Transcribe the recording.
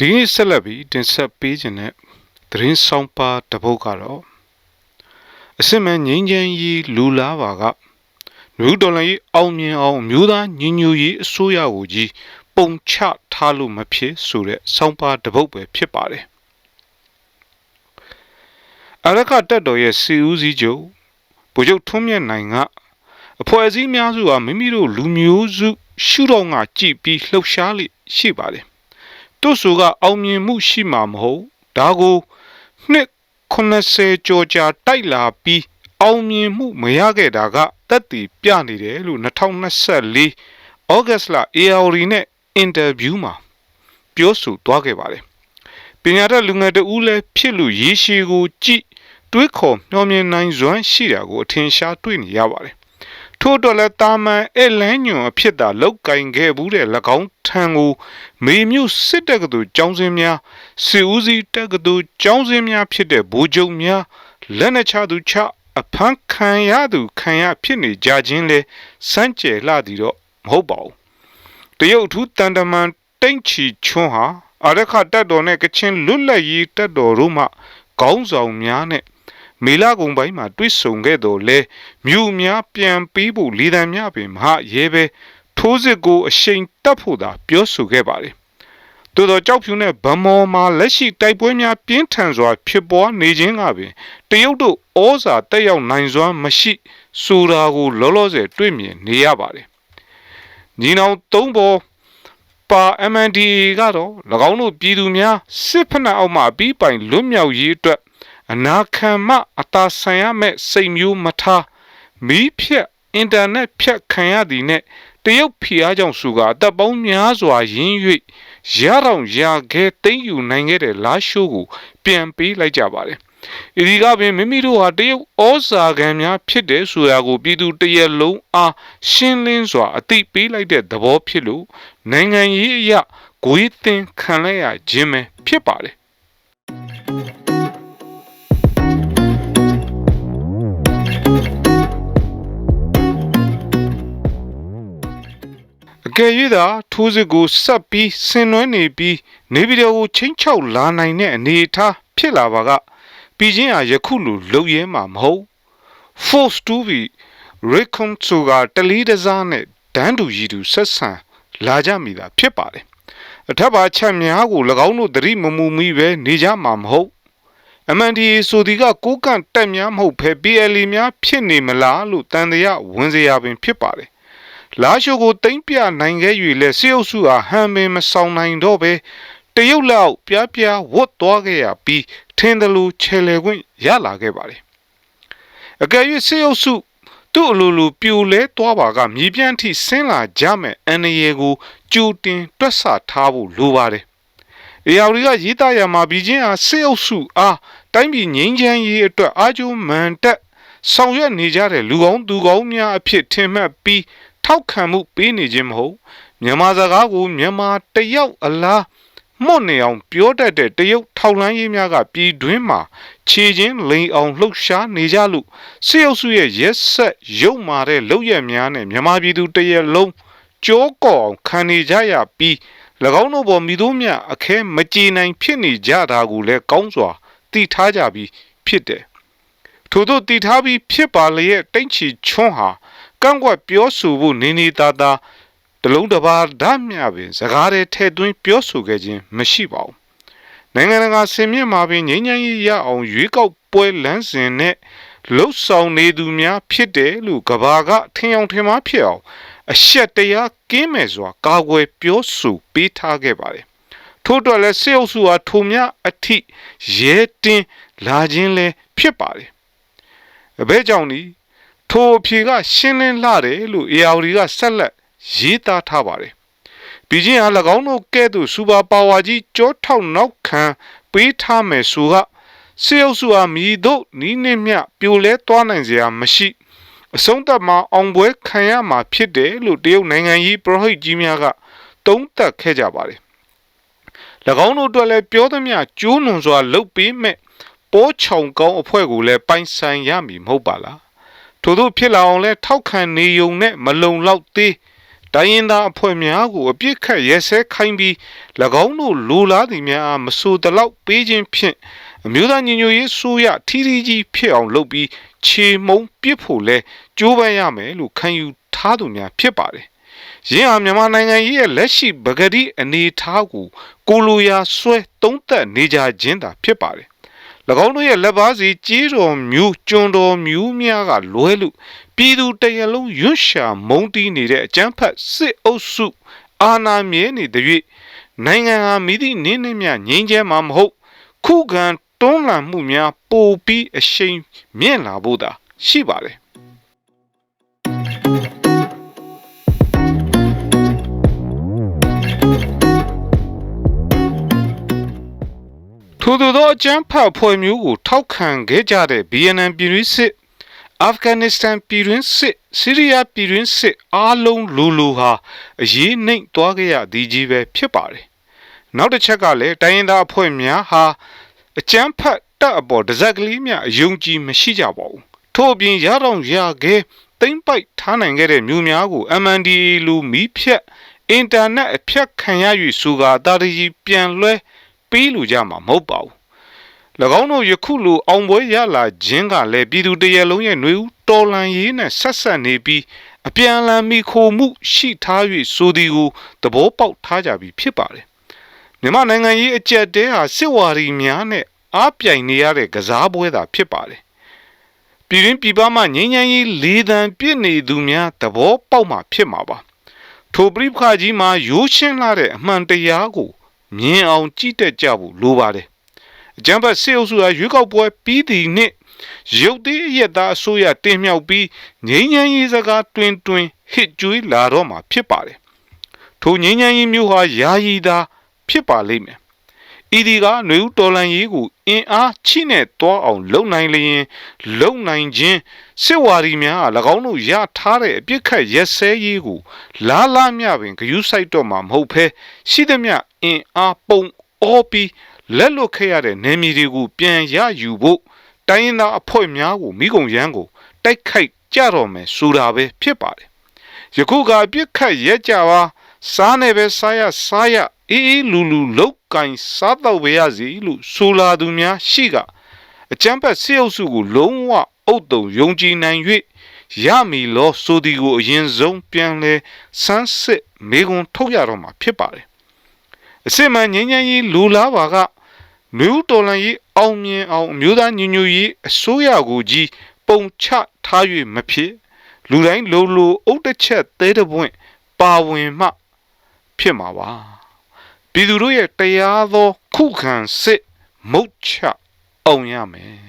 ဒီနေ့ဆက်လက်ပြီးတင်ဆက်ပေးခြင်းတဲ့သတင်းဆောင်ပါတစ်ပုဒ်ကတော့အစစ်မှန်ငြိမ်းချမ်းရေးလူလားပါကလူတော်လည်းအောင်မြင်အောင်မျိုးသားညီညွတ်ရေးအစိုးရကိုကြီးပုံချထားလို့မဖြစ်ဆိုတဲ့ဆောင်ပါတစ်ပုဒ်ပဲဖြစ်ပါတယ်အရကတက်တော်ရဲ့စီဦးစီးချုပ်ဗိုလ်ချုပ်ထွန်းမြတ်နိုင်ကအဖွဲ့အစည်းများစုဟာမိမိတို့လူမျိုးစုရှုတော့ငါကြည်ပြီးလှုပ်ရှားလိရှိပါတယ် သူ့ဆိုကအောင်မြင်မှုရှိမှာမဟုတ်ဒါကိုနှစ်80ကျော်ကြာတိုက်လာပြီးအောင်မြင်မှုမရခဲ့တာကတက်တည်ပြနေတယ်လို့2024ဩဂတ်လ AR နဲ့အင်တာဗျူးမှာပြောဆိုသွားခဲ့ပါတယ်ပညာတတ်လူငယ်တဦးလည်းဖြစ်လို့ရေရှည်ကိုကြည့်တွေးခေါ်မျှော်မြင်နိုင်စွမ်းရှိတာကိုအထင်ရှားတွေ့နေရပါတယ် ထို့အတွက်လည်းတာမန်အဲလန်းညွန်အဖြစ်သာလောက်ကင်ခဲ့ဘူးတဲ့၎င်းထံကိုမေမြို့စစ်တပ်ကသူចောင်းစင်းများစစ်ဦးစီးတပ်ကသူចောင်းစင်းများဖြစ်တဲ့ဗိုလ်ချုပ်များလက်နက်ချသူချအဖမ်းခံရသူခံရဖြစ်နေကြခြင်းလဲစမ်းကြယ်လှသည်တော့မဟုတ်ပါဘူးတရုတ်အထူးတန်တမန်တိန့်ချီချွန်းဟာအရခတက်တော်နဲ့ကချင်းလွတ်လပ်ရေးတက်တော်တို့မှခေါင်းဆောင်များနဲ့ မေလကုံပိုင်းမှာတွေ့ဆုံခဲ့တော်လဲမြို့များပြန်ပြီးဖို့လီဒံများပင်မဟာရဲပဲထိုးစစ်ကိုအရှိန်တက်ဖို့သာပြောဆိုခဲ့ပါတယ်။သို့သောကြောက်ဖြူနဲ့ဗမော်မှာလက်ရှိတိုက်ပွဲများပြင်းထန်စွာဖြစ်ပေါ်နေခြင်းကပင်တရုတ်တို့ဩဇာတက်ရောက်နိုင်စွမ်းမရှိဆိုတာကိုလောလောဆယ်တွေ့မြင်နေရပါတယ်။ညီနောင်သုံးပေါ်ပါ MNDA ကတော့၎င်းတို့ပြည်သူများစစ်ဖက်နှက်အောက်မှပြီးပိုင်လွတ်မြောက်ရေးအတွက် အနာခံမအသာဆိုင်ရမဲ့စိတ်မျိုးမထားမီးဖြက်အင်တာနက်ဖြတ်ခံရသည်နဲ့တရုတ်ဖီအားကြောင့်စုကအသက်ပေါင်းများစွာရင်း၍ရအောင်ရခဲသိမ့်ယူနိုင်ခဲ့တဲ့လာရှိုးကိုပြန်ပေးလိုက်ကြပါတယ်။ဤဒီကပင်မိမိတို့ဟာတရုတ်ဩဇာခံများဖြစ်တဲ့ဆိုရာကိုပြည်သူတရက်လုံးအားရှင်းလင်းစွာအသိပေးလိုက်တဲ့သဘောဖြစ်လို့နိုင်ငံရေးအရာဂွေးတင်ခံလိုက်ရခြင်းပဲဖြစ်ပါတယ် ကယ်၍သာထိုးစစ်ကိုဆက်ပြီးဆင်နွှဲနေပြီးနေပြည်တော်ကိုချင်းချောက်လာနိုင်တဲ့အနေအထားဖြစ်လာပါကပြည်ချင်းဟာယခုလိုလုံရဲမှာမဟုတ် force to be recon ဆိုတာတလီတစားနဲ့ဒန်းတူရည်တူဆက်ဆံလာကြမိတာဖြစ်ပါတယ်အထက်ပါချက်များကို၎င်းတို့သတိမမူမီပဲနေကြမှာမဟုတ် MNDA ဆိုဒီကကိုကန့်တက်များမဟုတ်ဖဲ PLA များဖြစ်နေမလားလို့တန်တရားဝင်စရာပင်ဖြစ်ပါတယ် လာရှိုကိုတိမ့်ပြနိုင်ခဲ့၍လဲစေအုပ်စုဟာဟန်ပင်မဆောင်နိုင်တော့ပဲတရုတ်လောက်ပြားပြားဝတ်သွားခဲ့ရပြီးထင်းတယ်လို့ခြေလေခွင့်ရလာခဲ့ပါတယ်အကယ်၍စေအုပ်စုသူ့အလိုလိုပြိုလဲသွားပါကမြေပြန့်ထိဆင်းလာကြမဲ့အန်ရယ်ကိုကြိုတင်တွက်ဆထားဖို့လိုပါတယ်။အေယာဝတီကရေးသားရမှာပြီးချင်းအားစေအုပ်စုအားတိုင်းပြည်ငြိမ်းချမ်းရေးအတွက်အာကျိုးမန်တက်ဆောင်ရွက်နေကြတဲ့လူကောင်းသူကောင်းများအဖြစ်ထင်မှတ်ပြီး ထောက်ခံမှုပေးနေခြင်းမဟုတ်မြန်မာစကားကိုမြန်မာတယောက်အလားမွတ်နေအောင်ပြောတတ်တဲ့တရုတ်ထောက်လန်းရေးများကပြည်တွင်းမှာခြေချင်းလိန်အောင်လှုပ်ရှားနေကြလို့စစ်အုပ်စုရဲ့ရက်ဆက်ရုပ်မာတဲ့လောက်ရက်များနဲ့မြန်မာပြည်သူတရက်လုံးကြောကော်အောင်ခံနေကြရပြီး၎င်းတို့ပေါ်မိတို့မြအခဲမကြည်နိုင်ဖြစ်နေကြတာကိုလည်းကောင်းစွာသိထားကြပြီးဖြစ်တယ်ထို့သောတည်ထားပြီးဖြစ်ပါလျက်တိတ်ချီချွန်းဟာ ကန့်ကွက်ပြောဆိုဖို့နေနေသားသားတလုံးတစ်ပါးဓာတ်မြပင်စကားတွေထဲ့သွင်းပြောဆိုခဲ့ခြင်းမရှိပါဘူးနိုင်ငံတကာဆင်မြင့်မှာပင်ငြိမ်းချမ်းရေးရအောင်ရွေးကောက်ပွဲလမ်းစဉ်နဲ့လှုပ်ဆောင်နေသူများဖြစ်တယ်လို့ကဘာကထင်အောင်ထင်မှားဖြစ်အောင်အရှက်တရားကင်းမဲ့စွာကာကွယ်ပြောဆိုပေးထားခဲ့ပါတယ်ထို့အတွက်လည်းစေအုပ်စုဟာထိုများအထိရဲတင်းလာခြင်းလည်းဖြစ်ပါတယ်အဘဲကြောင့်ဒီ ထိုအဖြေကရှင်းလင်းလှတယ်လို့ AR ကဆက်လက်ရေးသားထားပါတယ်။ပြီးချင်းဟာ၎င်းတို့ကဲ့သို့စူပါပါဝါကြီးကြောထောက်နောက်ခံပေးထားမယ်ဆိုကစေအုပ်စုဟာမြည်တို့နီးနှင်းမြပြိုလဲသွားနိုင်စရာမရှိအဆုံးသတ်မှာအောင်ပွဲခံရမှာဖြစ်တယ်လို့တရုတ်နိုင်ငံကြီးပရိုဟိတ်ကြီးများကသုံးသပ်ခဲ့ကြပါတယ်။၎င်းတို့အတွက်လည်းပြောသမျှကျိုးနွန်စွာလှုပ်ပေးမဲ့ပိုးချောင်ကောင်းအဖွဲ့ကိုလည်းပိုင်ဆိုင်ရမည်မဟုတ်ပါလား ထို့သောဖြစ်လာအောင်လဲထောက်ခံနေုံနဲ့မလုံလောက်သေးတိုင်းရင်းသားအဖွဲ့များကိုအပြစ်ခတ်ရဲစဲခိုင်းပြီး၎င်းတို့လိုလားသည်များအားမဆိုတလောက်ပေးခြင်းဖြင့်အမျိုးသားညီညွတ်ရေးဆိုရထီထီကြီးဖြစ်အောင်လုပ်ပြီးခြေမုံပစ်ဖို့လဲကြိုးပမ်းရမယ်လို့ခံယူထားသူများဖြစ်ပါတယ်။ယင်းဟာမြန်မာနိုင်ငံရဲ့လက်ရှိပဂတိအနေအထားကိုကိုလိုရာဆွဲသုံးသက်နေကြခြင်းသာဖြစ်ပါတယ်။၎ င်းတို့ရဲ့လက်ပါစီကြီးတော်မျိုးကျွန်းတော်မျိုးများကလွဲလို့ပြည်သူတရလုံးရွတ်ရှာမုံတီးနေတဲ့အကြမ်းဖက်စစ်အုပ်စုအာဏာမြဲနေတဲ့၍နိုင်ငံဟာမိသည့်နင်းနှင်းမြငြိမ်းချမ်းမှာမဟုတ် ခုခံတွန်းလှန်မှုများပိုပြီးအရှိန်မြင့်လာဖို့သာရှိပါတယ် ထို့သောအကြမ်းဖက်ဖွဲ့မျိုးကိုထောက်ခံခဲ့ကြတဲ့ BNN ပြည်တွင်းစစ်အာဖဂန်နစ္စတန်ပြည်တွင်းစစ်ဆီးရီးယားပြည်တွင်းစစ်အားလုံးလိုလိုဟာအရေးနှိမ့်သွားကြရသည်ကြီးပဲဖြစ်ပါတယ်။နောက်တစ်ချက်ကလည်းတိုင်းရင်းသားအဖွဲ့များဟာအကြမ်းဖက်တပ်အပေါ်တစက်ကလေးများအယုံကြည်မရှိကြပါဘူး။ထို့အပြင်ရတော့ရခဲ့တိမ့်ပိုက်ထားနိုင်ခဲ့တဲ့မြို့များကို MNDAA လူမီးဖြတ်အင်တာနက်အဖြတ်ခံရ၍ဆိုကာတာတကြီးပြန်လွှဲ ပေးလူကြမှာမဟုတ်ပါဘူး၎င်းတို့ယခုလိုအောင်ပွဲရလာခြင်းကလည်းပြည်သူတရလုံးရဲ့ຫນွေဦးတော်လန်ရေးနဲ့ဆက်ဆက်နေပြီးအပြန်အလှန်မိခိုမှုရှိထား၍ဆိုသည်ကိုသဘောပေါက်ထားကြပြီးဖြစ်ပါတယ်မြန်မာနိုင်ငံရေးအကြက်တဲဟာစစ်ဝါရီများနဲ့အားပြိုင်နေရတဲ့ကစားပွဲသာဖြစ်ပါတယ်ပြည်ရင်းပြည်ပမှငြိမ်းချမ်းရေးလေးတန်ပြည့်နေသူများသဘောပေါက်မှဖြစ်မှာပါထိုပြိပခါကြီးမှာရိုးရှင်းလာတဲ့အမှန်တရားကို မြင်အောင်ကြည့်တတ်ကြဖို့လိုပါတယ်အကြံဖတ်စေအုပ်စုဟာရွေးကောက်ပွဲပြီးသည့်နှစ်ရုပ်သေးရက်သားအစိုးရတင်မြှောက်ပြီးငြိမ်းချမ်းရေးစကားတွင်တွင်ဟစ်ကြွေးလာတော့မှာဖြစ်ပါတယ်ထိုငြိမ်းချမ်းရေးမျိုးဟာယာယီသာဖြစ်ပါလိမ့်မယ် ဤဒီကຫນွေဦးတော်လန်ရေးကိုအင်အားချိနဲ့တွားအောင်လုံနိုင်လျင်လုံနိုင်ခြင်းစစ်ဝါရီများ၎င်းတို့ရထားတဲ့အပြစ်ခတ်ရက်စဲရေးကိုလာလာမျှပင်ဂယုစိုက်တော့မှာမဟုတ်ဘဲရှိသမျှအင်အားပုံအောပြီးလက်လွတ်ခဲ့ရတဲ့နေမီတွေကိုပြန်ရယူဖို့တိုင်းရင်းသားအဖွဲ့များကိုမိကုံရန်ကိုတိုက်ခိုက်ကြတော့မယ်ဆိုတာပဲဖြစ်ပါတယ်ယခုကအပြစ်ခတ်ရက်ကြပါစားနေပဲစားရစားရ အေးအေးလူလူလောက်ကင်စားတော့ပဲရစီလို့ဆိုလာသူများရှိကအကျမ်းဖက်စေအုပ်စုကိုလုံးဝအုတ်တုံယုံကြည်နိုင်၍ရမီလောဆိုဒီကိုအရင်ဆုံးပြန်လဲဆန်းစစ်မေကွန်ထုတ်ရတော့မှာဖြစ်ပါတယ်အစစ်မှန်ငြိမ်းချမ်းရေးလူလားပါကမျိုးတော်လန်ရေးအောင်မြင်အောင်အမျိုးသားညီညွတ်ရေးအစိုးရကိုကြီးပုံချထား၍မဖြစ်လူတိုင်းလိုလိုအုတ်တစ်ချက်သေးတဲ့ပွင့်ပါဝင်မှဖြစ်မှာပါ ပြည်သူတို့ရဲ့တရားသောခုခံစစ်မုတ်ချအောင်ရမယ်